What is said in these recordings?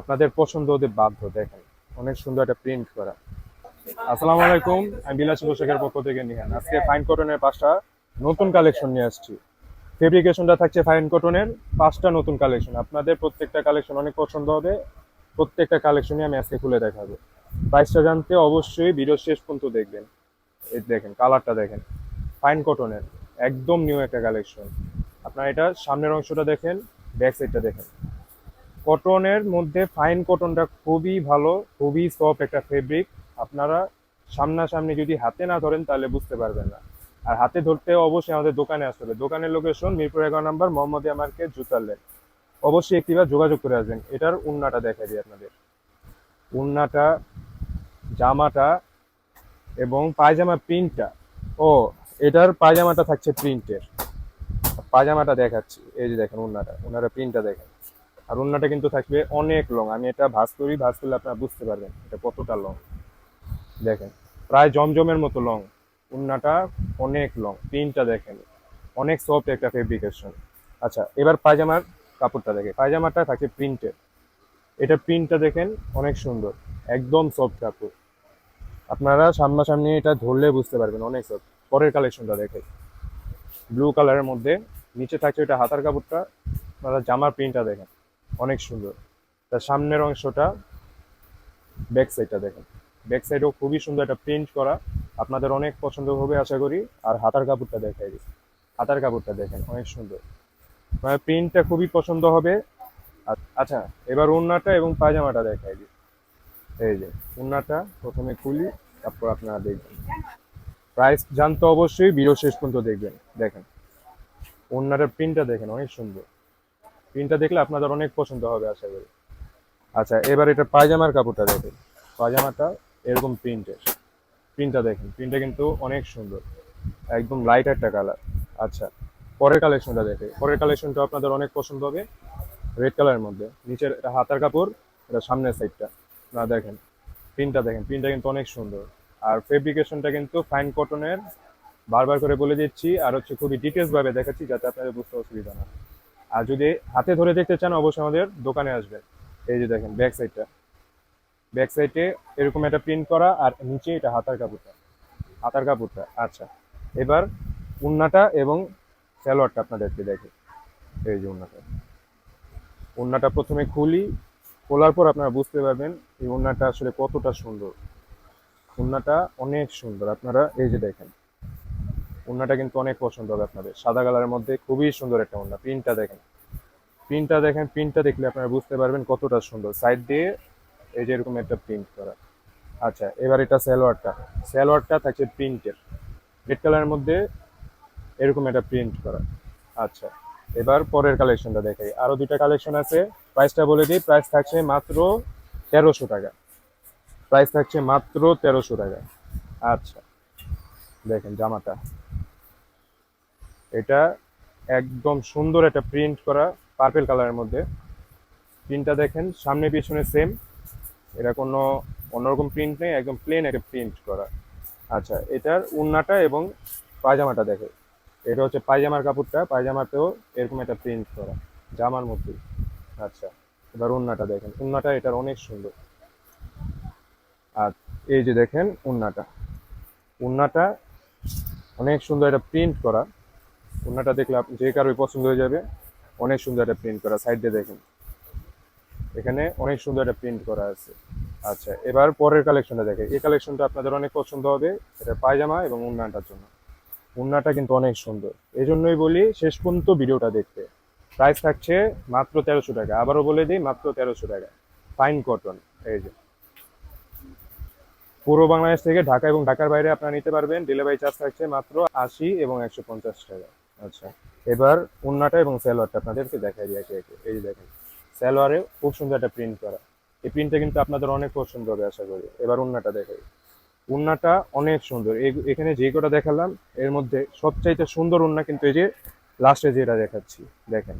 আপনাদের পছন্দ হতে বাধ্য, দেখেন। অনেক সুন্দর একটা প্রিন্ট করা। আসসালামু আলাইকুম, আমি বিলাসী পোশাকের পক্ষ থেকে নিহান। আজকে ফাইন কটনের পাঁচটা নতুন কালেকশন নিয়ে আসছি। ফেব্রিকেশনটা থাকছে ফাইন কটনের পাঁচটা নতুন কালেকশন আপনাদের প্রত্যেকটা কালেকশন অনেক পছন্দ হবে। প্রত্যেকটা কালেকশনই আমি আজকে খুলে দেখাবো। প্রাইসটা জানতে অবশ্যই ভিডিও শেষ পর্যন্ত দেখবেন। এই দেখেন কালারটা দেখেন। ফাইন কটনের একদম নিউ একটা কালেকশন আপনার এটা সামনের অংশটা দেখেন ব্যাক সাইডটা দেখেন। কটনের মধ্যে ফাইন কটনটা খুবই ভালো, খুবই সফট একটা ফেব্রিক আপনারা সামনাসামনি যদি হাতে না ধরেন, তাহলে বুঝতে পারবেন না। আর হাতে ধরতে অবশ্যই আমাদের দোকানে আসতে হবে। দোকানের লোকেশন মিরপুর এগারো নাম্বার মোহাম্মদিয়া মার্কেট জুতার লেন। অবশ্যই একটিবার যোগাযোগ করে আসবেন। এটার উন্নাটা দেখা দিই আপনাদের। উন্নাটা, জামাটা এবং পায়জামা প্রিন্টটা ও, এটার পায়জামাটা থাকছে প্রিন্টের পায়জামাটা দেখাচ্ছি। এই যে দেখেন উন্নাটা। উনারা প্রিন্টটা দেখেন। আর উন্নাটা কিন্তু থাকবে অনেক লং আমি এটা ভাঁজ করি, ভাঁজ করলে আপনারা বুঝতে পারবেন এটা কতটা লং দেখেন, প্রায় জমজমের মতো লং উন্নাটা অনেক লং প্রিন্টটা দেখেন। অনেক সফট একটা ফেব্রিকেশন আচ্ছা এবার পায়জামার কাপড়টা দেখে পায়জামাটা থাকে প্রিন্টের এটা প্রিন্টটা দেখেন অনেক সুন্দর, একদম সফট কাপড়। আপনারা সামনাসামনি এটা ধরলে বুঝতে পারবেন, অনেক সফট পরের কালেকশনটা দেখে ব্লু কালারের মধ্যে, নিচে থাকছে এটা হাতার কাপড়টা, আপনারা জামার প্রিন্টটা দেখেন। অনেক সুন্দর। তার সামনের অংশটা ব্যাক সাইডটা দেখেন। ব্যাক সাইডও খুবই সুন্দর একটা প্রিন্ট করা। আপনাদের অনেক পছন্দ হবে আশা করি। আর হাতার কাপড়টা দেখাই দিই। হাতার কাপড়টা দেখেন, অনেক সুন্দর। মানে প্রিন্টটা খুবই পছন্দ হবে। আচ্ছা এবার ওড়নাটা এবং পায়জামাটা দেখাই দিই। এই যে, ওড়নাটা প্রথমে খুলি, তারপর আপনারা দেখবেন। প্রাইস জানতে অবশ্যই ভিডিও শেষ পর্যন্ত দেখবেন। দেখেন, ওড়নাটার প্রিন্টটা দেখেন, অনেক সুন্দর। প্রিন্টটা দেখলে আপনাদের অনেক পছন্দ হবে, আশা করি। আচ্ছা এবার এটা পায়জামার কাপড়টা দেখেন। পায়জামাটা এরকম প্রিন্টের প্রিন্টটা দেখেন প্রিন্টটা কিন্তু অনেক সুন্দর। একদম লাইট একটা কালার আচ্ছা পরের কালেকশনটা দেখে। পরের কালেকশনটা আপনাদের অনেক পছন্দ হবে রেড কালারের মধ্যে। নিচের এটা হাতার কাপড়, এটা সামনের সাইডটা না, দেখেন প্রিন্টটা দেখেন প্রিন্টটা কিন্তু অনেক সুন্দর। আর ফেব্রিকেশনটা কিন্তু ফাইন কটনের বারবার করে বলে দিচ্ছি, আর হচ্ছে খুবই ডিটেলস ভাবে দেখাচ্ছি, যাতে আপনাদের বুঝতে অসুবিধা না। আর যদি হাতে ধরে দেখতে চান, অবশ্যই আমাদের দোকানে আসবেন এই যে দেখেন ব্যাক সাইডটা ব্যাক সাইডে এরকম একটা প্রিন্ট করা আর নিচে এটা হাতার কাপড়টা। হাতার কাপড়টা আচ্ছা। এবার উন্নাটা এবং স্যালোয়ারটা আপনাদেরকে দেখে। এই যে উন্নাটা। উন্নাটা প্রথমে খুলি, খোলার পর আপনারা বুঝতে পারবেন এই উন্নাটা আসলে কতটা সুন্দর। উন্নাটা অনেক সুন্দর। আপনারা এই যে দেখেন উন্নাটা কিন্তু অনেক পছন্দ হবে আপনাদের। সাদা কালারের মধ্যে খুবই সুন্দর একটা উন্না প্রিন্টটা দেখেন। প্রিন্টটা দেখেন, প্রিন্টটা দেখলে আপনারা বুঝতে পারবেন কতটা সুন্দর। সাইড দিয়ে এই যে এরকম একটা প্রিন্ট করা। আচ্ছা এবার এটা স্যালোয়ারটা স্যালোয়ারটা থাকছে প্রিন্টের। রেড কালারের মধ্যে এরকম একটা প্রিন্ট করা। আচ্ছা এবার পরের কালেকশনটা দেখাই। আরও দুইটা কালেকশন আছে। প্রাইসটা বলে দিই, প্রাইস থাকছে মাত্র তেরোশো টাকা। প্রাইস থাকছে মাত্র তেরোশো টাকা। আচ্ছা দেখেন জামাটা। এটা একদম সুন্দর একটা প্রিন্ট করা পার্পেল কালারের মধ্যে। প্রিন্টটা দেখেন, সামনে পিছনে সেম এটা কোনো অন্যরকম প্রিন্ট নেই, একদম প্লেন একটা প্রিন্ট করা। আচ্ছা এটার উন্নাটা এবং পায়জামাটা দেখে এটা হচ্ছে পায়জামার কাপড়টা, পায়জামাতেও এরকম একটা প্রিন্ট করা, জামার মধ্যে। আচ্ছা এবার উন্নাটা দেখেন, উন্নাটা এটার অনেক সুন্দর। আর এই যে দেখেন, উন্নাটা। উন্নাটা অনেক সুন্দর এটা প্রিন্ট করা। উন্নাটা দেখলে যে কারোই পছন্দ হয়ে যাবে। অনেক সুন্দর একটা প্রিন্ট করা সাইড দেখেন। এখানে অনেক সুন্দর একটা প্রিন্ট করা আছে। আচ্ছা এবার পরের কালেকশনটা দেখে এই কালেকশনটা আপনাদের অনেক পছন্দ হবে। এটা পায়জামা এবং উন্নাটার জন্য। উন্নাটা কিন্তু অনেক সুন্দর। এই জন্যই বলি, শেষ পর্যন্ত ভিডিওটা দেখতে। প্রাইস থাকছে মাত্র তেরোশো টাকা। আবারও বলে দিই, মাত্র তেরোশো টাকা। ফাইন কটন এই যে। পুরো বাংলাদেশ থেকে ঢাকা এবং ঢাকার বাইরে আপনারা নিতে পারবেন। ডেলিভারি চার্জ থাকছে মাত্র আশি এবং একশো পঞ্চাশ টাকা। আচ্ছা এবার উন্নাটা এবং সালোয়ারটা আপনাদেরকে দেখাই দিই একে একে। এই দেখেন, সালোয়ারে খুব সুন্দর একটা প্রিন্ট করা। এই প্রিন্টটা কিন্তু আপনাদের অনেক পছন্দ হবে, আশা করি। এবার উন্নাটা দেখাই। উন্নাটা অনেক সুন্দর। এখানে যে কটা দেখালাম, এর মধ্যে সবচাইতে সুন্দর উন্না কিন্তু এই যে লাস্টে যেটা দেখাচ্ছি। দেখেন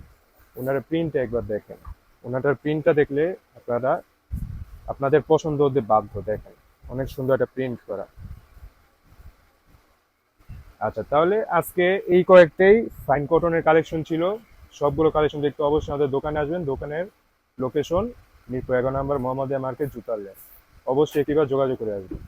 ওনার প্রিন্টটা একবার দেখেন। ওনাটার প্রিন্টটা দেখলে আপনারা, আপনাদের পছন্দ হতে বাধ্য। দেখেন, অনেক সুন্দর একটা প্রিন্ট করা। আচ্ছা তাহলে আজকে এই কয়েকটাই ফাইন কটনের কালেকশন ছিল। সবগুলো কালেকশন দেখতে অবশ্যই আমাদের দোকানে আসবেন। দোকানের লোকেশন মিরপুর এগারো নম্বর মোহাম্মদিয়া মার্কেট জুতার লেন অবশ্যই একটিবার যোগাযোগ করে আসবেন।